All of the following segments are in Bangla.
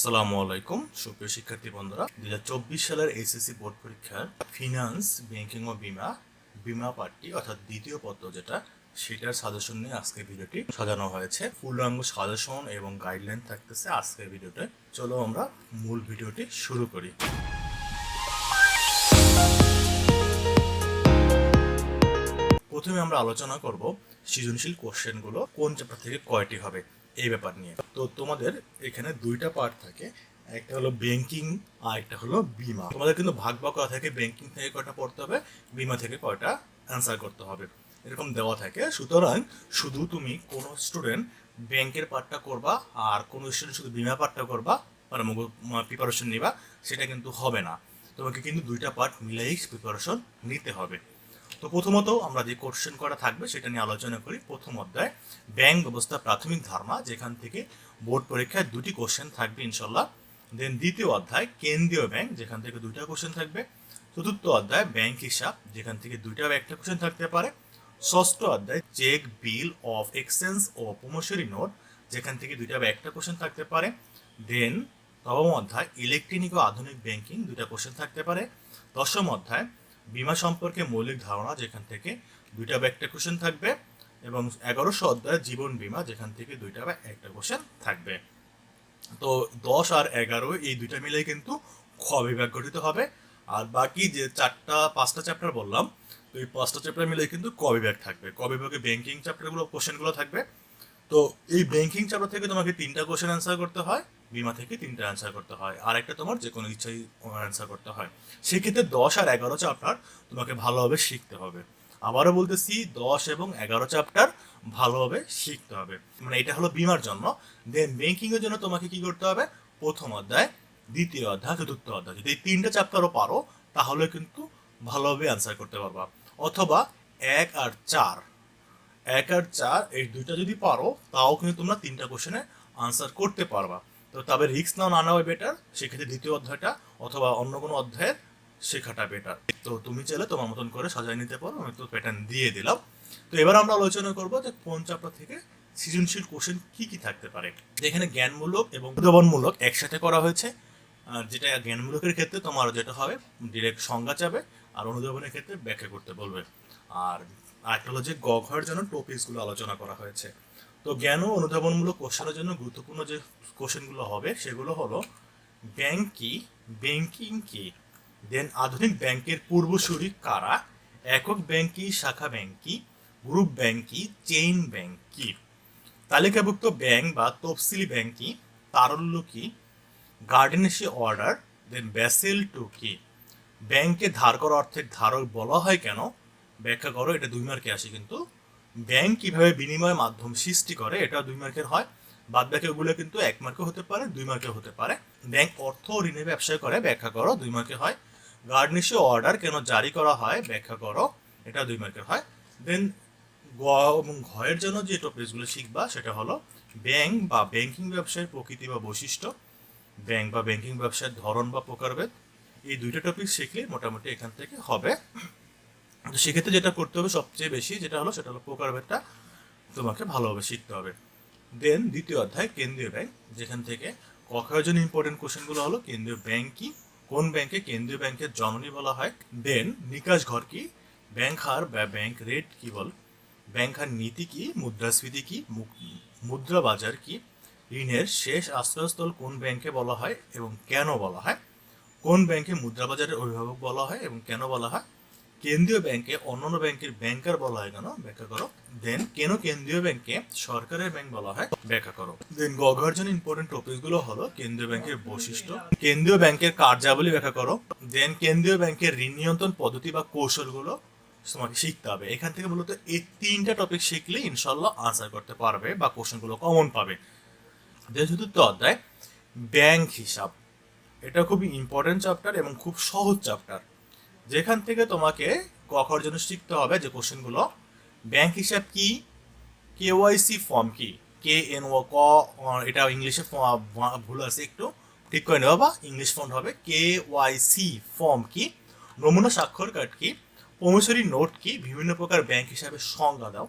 আসসালামু আলাইকুম। সুপ্রিয় শিক্ষার্থী বন্ধুরা দু হাজার চব্বিশ সালের এইচএসসি বোর্ড পরীক্ষার ফিনান্স ব্যাংকিং ও বিমা বিমা পার্টি অর্থাৎ দ্বিতীয় পত্র যেটা, সেটার সাজেশন নিয়ে আজকের ভিডিওটি সাজানো হয়েছে। পূর্ণাঙ্গ সাজেশন এবং গাইডলাইন থাকতেছে আজকের ভিডিওতে। চলো আমরা মূল ভিডিওটি শুরু করি। প্রথমে আমরা আলোচনা করব সৃজনশীল কোশ্চেনগুলো কোন চ্যাপ্টার থেকে কয়টি হবে? এই ব্যাপার নিয়ে। তো তোমাদের এখানে দুইটা পার্ট থাকে, একটা হলো ব্যাংকিং আর একটা হলো বিমা। তোমাদের কিন্তু ভাগ ভাগ করা থাকে? ব্যাংকিং থেকে কয়টা পড়তে হবে? বিমা থেকে কয়টা অ্যান্সার করতে হবে? এরকম দেওয়া থাকে। সুতরাং শুধু তুমি কোনো স্টুডেন্ট ব্যাংকের পার্টটা করবা আর কোনো স্টুডেন্ট শুধু বিমা পার্টটা করবা মানে প্রিপারেশন নিবা, সেটা কিন্তু হবে না। তোমাকে কিন্তু দুইটা পার্ট মিলেই প্রিপারেশন নিতে হবে। তো প্রথমত আমরা যে কোশ্চেন করা থাকবে সেটা নিয়ে আলোচনা করি। প্রথম অধ্যায় ব্যাংক ব্যবস্থা প্রাথমিক ধারণা, যেখান থেকে বোর্ড পরীক্ষায় দুটি কোশ্চেন থাকবে ইনশাল্লাহ দেন দ্বিতীয় অধ্যায়, কেন্দ্রীয় ব্যাংক যেখান থেকে দুইটা কোশ্চেন থাকবে। চতুর্থ অধ্যায় ব্যাংক হিসাব, যেখান থেকে দুইটা বা একটা কোশ্চেন থাকতে পারে। ষষ্ঠ অধ্যায় চেক বিল অফ এক্সচেঞ্জ ও প্রমোশনারি নোট যেখান থেকে দুইটা বা একটা কোশ্চেন থাকতে পারে। দেন নবম অধ্যায় ইলেকট্রনিক ও আধুনিক ব্যাংকিং দুইটা কোশ্চেন থাকতে পারে। দশম অধ্যায় বিমা সম্পর্কে মৌলিক ধারণা যেখান থেকে দুইটা বা একটা কোশ্চেন থাকবে এবং এগারোশো অধ্যায় জীবন বিমা যেখান থেকে দুইটা বা একটা কোশ্চেন থাকবে। তো দশ আর এগারো এই দুইটা মিলে কিন্তু খ বিভাগ গঠিত হবে। আর বাকি যে চারটা, পাঁচটা চ্যাপ্টার বললাম, তো এই পাঁচটা চ্যাপ্টার মিলে কিন্তু ক বিভাগ থাকবে। ক বিভাগে ব্যাংকিং চ্যাপ্টারগুলো কোশ্চেনগুলো থাকবে। তো এই ব্যাংকিং চ্যাপ্টার থেকে তোমাকে তিনটা কোশ্চেন অ্যান্সার করতে হয়। বিমা থেকে তিনটা অ্যান্সার করতে হয়। আর একটা তোমার যে কোনো ইচ্ছাই অ্যান্সার করতে হয়। সেক্ষেত্রে দশ আর এগারো চ্যাপ্টার তোমাকে ভালোভাবে শিখতে হবে। আবারও বলতেছি, দশ এবং এগারো চ্যাপ্টার ভালোভাবে শিখতে হবে। মানে এটা হলো বিমার জন্য দেন ব্যাংকিং এর জন্য তোমাকে কি করতে হবে? প্রথম অধ্যায়, দ্বিতীয় অধ্যায়, চতুর্থ অধ্যায়। যদি এই তিনটা চ্যাপ্টারও পারো, তাহলে কিন্তু ভালোভাবে অ্যান্সার করতে পারবা। অথবা এক আর চার, এক আর চার, এই দুইটা যদি পারো, তাও কিন্তু তোমরা তিনটা কোশ্চেনে আনসার করতে পারবা। তো তবে রিস্ক নাও না নেওয়া বেটার সেক্ষেত্রে দ্বিতীয় অধ্যায়টা অথবা অন্য কোনো অধ্যায়ের শেখাটা বেটার তো তুমি চাইলে তোমার মতন করে সাজায় নিতে পারো, আমি তো প্যাটার্ন দিয়ে দিলাম। তো এবার আমরা আলোচনা করব যে কোন চ্যাপ্টার থেকে সৃজনশীল কোশ্চেন কি কি থাকতে পারে। যেখানে জ্ঞানমূলক এবং উদ্ভাবনমূলক একসাথে করা হয়েছে। আর যেটা জ্ঞানমূলকের ক্ষেত্রে তোমার যেটা হবে ডিরেক্ট সংজ্ঞা চাবে আর অনুধাবনের ক্ষেত্রে ব্যাখ্যা করতে বলবে। আর আরেকটা হলো যে গ ঘয়ের জন্য টপিকসগুলো আলোচনা করা হয়েছে। তো জ্ঞান ও অনুধাবনমূলক কোশ্চেনের জন্য গুরুত্বপূর্ণ যে কোশ্চেনগুলো হবে, সেগুলো হলো, ব্যাংক কি? ব্যাংকিং কি? দেন আধুনিক ব্যাংকের পূর্বসূরি কারা? একক ব্যাংক কি? শাখা ব্যাংক কি? গ্রুপ ব্যাংক কি? চেইন ব্যাংক কি? তালিকাভুক্ত ব্যাংক বা তফসিলি ব্যাংক কি? তারল্য কি? গার্ডেনেসি অর্ডার দেন ব্যাসেল টু কি? ব্যাংকে ধার করা অর্থের ধারক বলা হয় কেন? ব্যাখ্যা করো, এটা দুই মার্কে আসে কিন্তু। ব্যাংক কীভাবে বিনিময় মাধ্যম সৃষ্টি করে, এটা দুই মার্কের হয়। বাদ বাকি ওগুলো কিন্তু এক মার্কে হতে পারে, দুই মার্কে হতে পারে। ব্যাংক অর্থ ও ঋণের করে, ব্যাখ্যা করো, দুই মার্কে হয়। গার্ডনিশি অর্ডার কেন জারি করা হয়, ব্যাখ্যা করো, এটা দুই মার্কের হয়। দেন গ এবং ঘয়ের জন্য যে টপিকসগুলো শিখবা, সেটা হলো ব্যাংক বা ব্যাংকিং ব্যবসায়ের প্রকৃতি বা বৈশিষ্ট্য, ব্যাংক বা ব্যাংকিং ব্যবসায়ের ধরন বা প্রকারভেদ। এই দুইটা টপিক শিখলে মোটামুটি এখান থেকে হবে। তো সেক্ষেত্রে যেটা করতে হবে সবচেয়ে বেশি যেটা হলো, সেটা হলো প্রকারভেদটা তোমাকে ভালোভাবে শিখতে হবে। দেন দ্বিতীয় অধ্যায়, কেন্দ্রীয় ব্যাংক, যেখান থেকে কখের জন্য ইম্পর্টেন্ট কোশ্চেনগুলো হলো কেন্দ্রীয় ব্যাংক কি, কোন ব্যাংকে কেন্দ্রীয় ব্যাংকের জননী বলা হয় দেন নিকাশ ঘর কি, ব্যাংক হার বা ব্যাংক রেট কি বল, ব্যাংক হার নীতি কি, মুদ্রাস্ফীতি কি মুদ্রা বাজার কি, ঋণের শেষ আশ্রয়স্থল কোন ব্যাংকে বলা হয় এবং কেন বলা হয়, কোন ব্যাংকে মুদ্রা বাজারের অভিভাবক বলা হয় এবং কেন বলা হয় কেন্দ্রীয় ব্যাংকে অন্যান্য ব্যাংকের ব্যাংকার বলা হয় কেন? ব্যাখ্যা করো। দেন কেন কেন্দ্রীয় ব্যাংকে সরকারের ব্যাংক বলা হয়? ব্যাখ্যা করো। দেন গঘার জন্য ইম্পর্টেন্ট টপিকগুলো হলো কেন্দ্রীয় ব্যাংকের বৈশিষ্ট্য। কেন্দ্রীয় ব্যাংকের কার্যাবলী ব্যাখ্যা করো। দেন কেন্দ্রীয় ব্যাংকের ঋণ নিয়ন্ত্রণ পদ্ধতি বা কৌশলগুলো তোমাকে শিখতে হবে। এখান থেকে মূলত এই তিনটা টপিক শিখলে ইনশাল্লাহ আনসার করতে পারবে বা কোশ্চেনগুলো কমন পাবে। দেন চতুর্থ অধ্যায় ব্যাংক হিসাব, এটা খুবই ইম্পর্টেন্ট চ্যাপ্টার এবং খুব সহজ চ্যাপ্টার যেখান থেকে তোমাকে কখর জন্য শিখতে হবে যে কোশ্চেনগুলো ব্যাংক হিসাব কি? কেওয়াইসি ফর্ম কি? কে এন ও ক এটা ইংলিশে ভুল আছে একটু। ঠিক করে নেওয়া বা ইংলিশ ফর্ম হবে। কে ওয়াই সি ফর্ম কি? নমুনা স্বাক্ষর কার্ড কি? প্রমিসরি নোট কি? বিভিন্ন প্রকার ব্যাংক হিসাবে সংজ্ঞা দাও।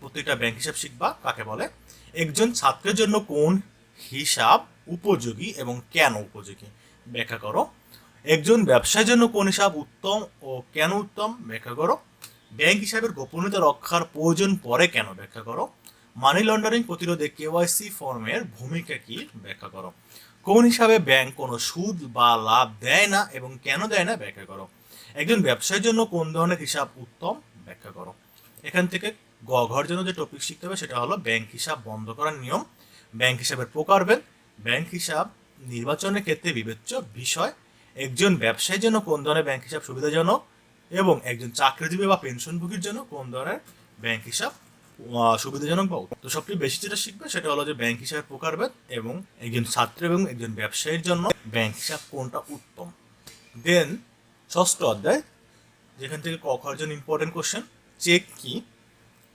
প্রত্যেকটা ব্যাংক হিসাব শিখবা, কাকে বলে? একজন ছাত্রের জন্য কোন হিসাব উপযোগী এবং কেন উপযোগী? ব্যাখ্যা করো। একজন ব্যবসার জন্য কোন হিসাব উত্তম ও কেন উত্তম? ব্যাখ্যা করো। ব্যাংক হিসাবের গোপনীয়তা রক্ষার প্রয়োজন পরে কেন? ব্যাখ্যা করো। মানি লন্ডারিং প্রতিরোধে কেওয়াইসি ফর্মের ভূমিকা কি? ব্যাখ্যা করো। কোন হিসাবে ব্যাংক কোনো সুদ বা লাভ দেয় না এবং কেন দেয় না? ব্যাখ্যা করো। একজন ব্যবসায়ের জন্য কোন ধরনের হিসাব উত্তম? ব্যাখ্যা করো। এখান থেকে গ ঘর জন্য যে টপিক শিখতে হবে সেটা হলো ব্যাংক হিসাব বন্ধ করার নিয়ম। ব্যাংক হিসাবের প্রকারভেদ। ব্যাংক হিসাব নির্বাচনের ক্ষেত্রে বিবেচ্য বিষয়। একজন ব্যবসায়ীর জন্য কোন ধরনের ব্যাংক হিসাব সুবিধাজনক এবং একজন চাকরিজীবী বা পেনশনভোগীর জন্য কোন ধরনের ব্যাংক হিসাব সুবিধাজনক বা। তো সবচেয়ে বেশি যেটা শিখবে সেটা হলো যে ব্যাংক হিসাবের প্রকারভেদ এবং একজন ছাত্র এবং একজন ব্যবসায়ীর জন্য ব্যাংক হিসাব কোনটা উত্তম? দেন ষষ্ঠ অধ্যায়, যেখান থেকে ক খর জন্য ইম্পর্টেন্ট কোশ্চেন চেক কি?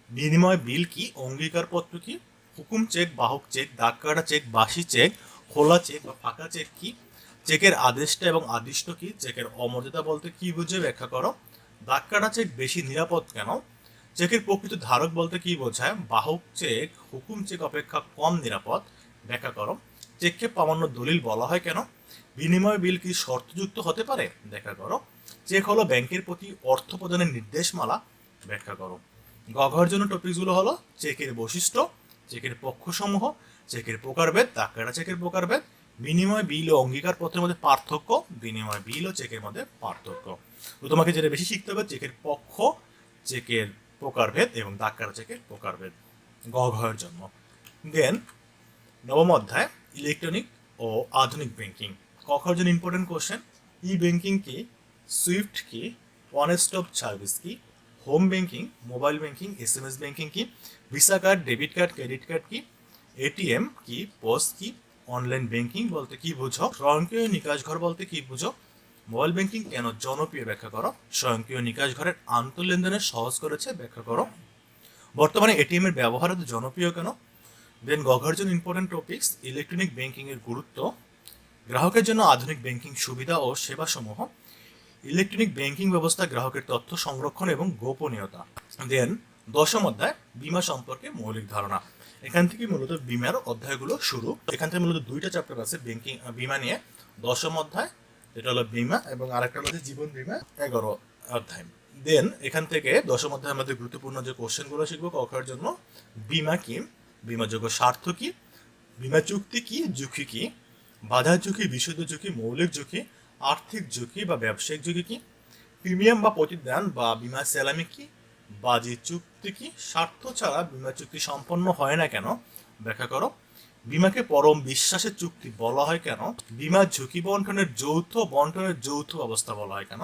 বিনিময় বিল কি? অঙ্গীকারপত্র কি? হুকুম চেক বাহক চেক দাগ কাটা চেক বাসি চেক খোলা চেক বা ফাঁকা চেক কি? চেকের আদেশটা এবং আদিষ্ট কি? চেকের অমর্যাদা বলতে কি বুঝে ব্যাখ্যা করো? দাগ চেক বেশি নিরাপদ কেন? চেকের প্রকৃত ধারক বলতে কি বোঝায়? বাহক চেক, হুকুম চেক অপেক্ষা কম নিরাপদ। ব্যাখ্যা করো। চেককে প্রামাণ্য দলিল বলা হয় কেন? বিনিময় বিল কি শর্তযুক্ত হতে পারে? ব্যাখ্যা করো। চেক হলো ব্যাংকের প্রতি অর্থ প্রদানের নির্দেশমালা। ব্যাখ্যা করো। গঘর জন্য টপিকসগুলো হলো চেকের বৈশিষ্ট্য, চেকের পক্ষসমূহ, চেকের প্রকারভেদ দাগকাটা চেকের প্রকারভেদ বিনিময় বিল ও অঙ্গীকার পত্রের মধ্যে পার্থক্য, বিনিময় বিল ও চেকের মধ্যে পার্থক্য। তো তোমাকে যেটা বেশি শিখতে হবে, চেকের পক্ষ, চেকের প্রকারভেদ এবং দাগকাটা চেকের প্রকারভেদ। গঘর জন্য দেন, নবম অধ্যায়, ইলেকট্রনিক ও আধুনিক ব্যাংকিং। কখর জন্য ইম্পর্টেন্ট কোশ্চেন ই ব্যাংকিং কি, সুইফট কি, ওয়ান স্টপ সার্ভিস কি, home banking, mobile banking, S M S banking কি, visa card, debit card, credit card কি এটিএম কি, পোস্ট কি অনলাইন ব্যাংকিং বলতে কি বুঝো? স্বয়ংক্রিয় নিকাশ ঘর বলতে কি বুঝো? মোবাইল ব্যাংকিং কেন জনপ্রিয় ব্যাখ্যা করো? স্বয়ংক্রিয় নিকাশ ঘরের আন্তঃলেনদেনের সহজ করেছে ব্যাখ্যা করো। বর্তমানে এটিএম এর ব্যবহার এত জনপ্রিয় কেন? দেন গঘার জন্য ইম্পর্টেন্ট টপিকস ইলেকট্রনিক ব্যাংকিং এর গুরুত্ব, গ্রাহকের জন্য আধুনিক ব্যাংকিং সুবিধা ও সেবাসমূহ ইলেকট্রনিক ব্যাংকিং ব্যবস্থা, গ্রাহকের তথ্য সংরক্ষণ এবং গোপনীয়তা। দেন দশম অধ্যায়, বীমা সম্পর্কে মৌলিক ধারণা। এখান থেকে মূলত বীমার অধ্যায়গুলো শুরু। এখান থেকে মূলত দুইটা চ্যাপ্টার আছে ব্যাংকিং বীমা নিয়ে। দশম অধ্যায়, যেটা হলো বীমা এবং আরেকটা হচ্ছে জীবন বীমা, এগারো অধ্যায়। দেন এখান থেকে দশম অধ্যায় আমাদের গুরুত্বপূর্ণ যে কোশ্চেনগুলো শিখব কখার জন্য, বীমা কি? বীমাযোগ্য স্বার্থ কি? বিমা চুক্তি কি? ঝুঁকি কি? বাধা ঝুঁকি, বিশুদ্ধ ঝুঁকি, মৌলিক ঝুঁকি, আর্থিক ঝুঁকি বা ব্যবসায়িক ঝুঁকি কি? প্রিমিয়াম বা প্রতিদান বা বীমা সেলামি কি? বাজি চুক্তি কি? স্বার্থ ছাড়া বিমা চুক্তি সম্পন্ন হয় না কেন? ব্যাখ্যা করো। বিমাকে পরম বিশ্বাসের চুক্তি বলা হয় কেন? বিমা ঝুঁকি বন্টনের যৌথ বন্টনের যৌথ অবস্থা বলা হয় কেন?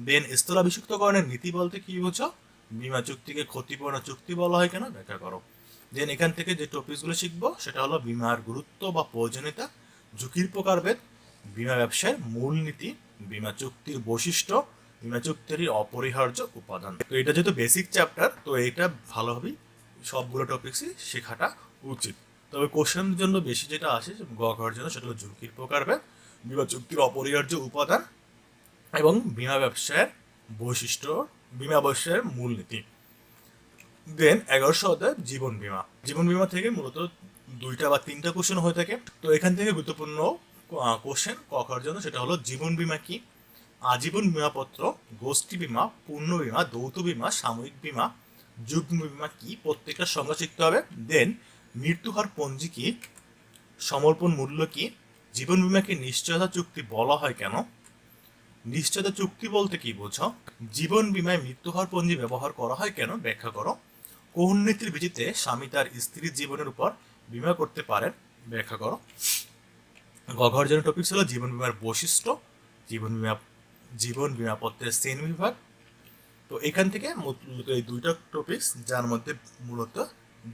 দেন স্থলাভিষিক্তকরণের নীতি বলতে কি বোঝো? বিমা চুক্তিকে ক্ষতিপূর্ণ চুক্তি বলা হয় কেন? ব্যাখ্যা করো। দেন এখান থেকে যে টপিকসগুলো শিখব, সেটা হলো বিমার গুরুত্ব বা প্রয়োজনীয়তা, ঝুঁকির প্রকারভেদ, বীমা ব্যবসায়ের মূলনীতি, বিমা চুক্তির বৈশিষ্ট্য চুক্তির অপরিহার্য উপাদান। তো এটা যেহেতু বেসিক চ্যাপ্টার তো এটা ভালোভাবেই সবগুলো টপিক্সই শেখাটা উচিত। তবে কোশ্চেনের জন্য বেশি যেটা আসে গ ঘর জন্য, সেটা হলো ঝুঁকির প্রকারভেদ বিমা চুক্তির অপরিহার্য উপাদান এবং বীমা ব্যবসায়ের বৈশিষ্ট্য, বীমা ব্যবসায়ের মূলনীতি। দেন এগারোশো অধ্যায়, জীবন বিমা। জীবন বিমা থেকে মূলত দুইটা বা তিনটা কোশ্চেন হয়ে থাকে। তো এখান থেকে গুরুত্বপূর্ণ কোশ্চেন কখার জন্য, সেটা হলো জীবন বীমা কি? আজীবন বীমাপত্র, গোষ্ঠী বিমা, পূর্ণ বীমা, যৌথ বিমা, সাময়িক বীমা, যুগ্ম বিমা কি প্রত্যেকটা সংজ্ঞা শিখতে হবে। দেন মৃত্যু মৃত্যুহার পঞ্জি কি, সমর্পণ মূল্য কি, জীবন বীমাকে নিশ্চয়তা চুক্তি বলা হয় কেন, নিশ্চয়তা চুক্তি বলতে কি বোঝো, জীবন বীমায় মৃত্যুহার পঞ্জি ব্যবহার করা হয় কেন, ব্যাখ্যা করো, কোন নীতির ভিত্তিতে স্বামী তার স্ত্রীর জীবনের উপর বিমা করতে পারেন, ব্যাখ্যা করো। গঘর জন্য টপিক হলো জীবন বিমার বৈশিষ্ট্য, জীবন বীমা জীবন বীমাপত্রের শ্রেণি বিভাগ। তো এখান থেকে মূলত এই দুইটা টপিকস যার মধ্যে মূলত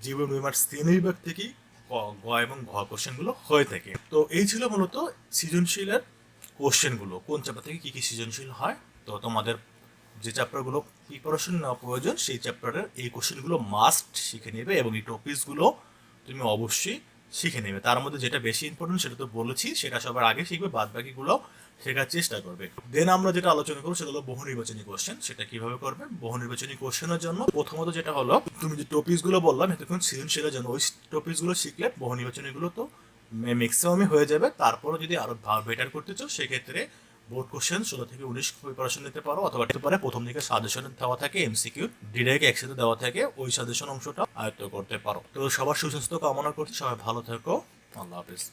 জীবন বিমার শ্রেণি বিভাগ থেকেই গ এবং ঘ কোশ্চেনগুলো হয়ে থাকে। তো এই ছিল মূলত সৃজনশীলের কোশ্চেনগুলো কোন চ্যাপ্টার থেকে কী কী সৃজনশীল হয়? তো তোমাদের যে চ্যাপ্টারগুলো প্রিপারেশন নেওয়া প্রয়োজন, সেই চ্যাপ্টারের এই কোশ্চেনগুলো মাস্ট শিখে নেবে এবং এই টপিকসগুলো তুমি অবশ্যই শিখে নেবে। তার মধ্যে যেটা বেশি ইম্পর্টেন্ট সেটা তো বলেছি, সেটা সবার আগে শিখবে বাদ বাকিগুলো শেখার চেষ্টা করবে। দেন আমরা যেটা আলোচনা করব সেটা হলো বহু নির্বাচনী কোশ্চেন সেটা কীভাবে করবে বহু নির্বাচনী কোশ্চেনের জন্য প্রথমত যেটা হলো, তুমি যে টপিকসগুলো বললাম, এতক্ষণ সৃজনশীলের জন্য, ওই টপিকসগুলো শিখলে বহু নির্বাচনী গুলো তো ম্যাক্সিমামই হয়ে যাবে। তারপরও যদি আরও বেটার করতে চাও, সেক্ষেত্রে বোর্ড কোশ্চেন ষোলো থেকে উনিশ প্রিপারেশন নিতে পারো, অথবা নিতে পারে প্রথম দিকে সাজেশন দেওয়া থাকে এমসিকিউ ডিরেক্ট একসাথে দেওয়া থাকে, ওই সাজেশন অংশটা আয়ত্ত করতে পারো। তো সবার সুস্বাস্থ্য কামনা করছি, সবাই ভালো থেকো, আল্লাহ হাফিজ।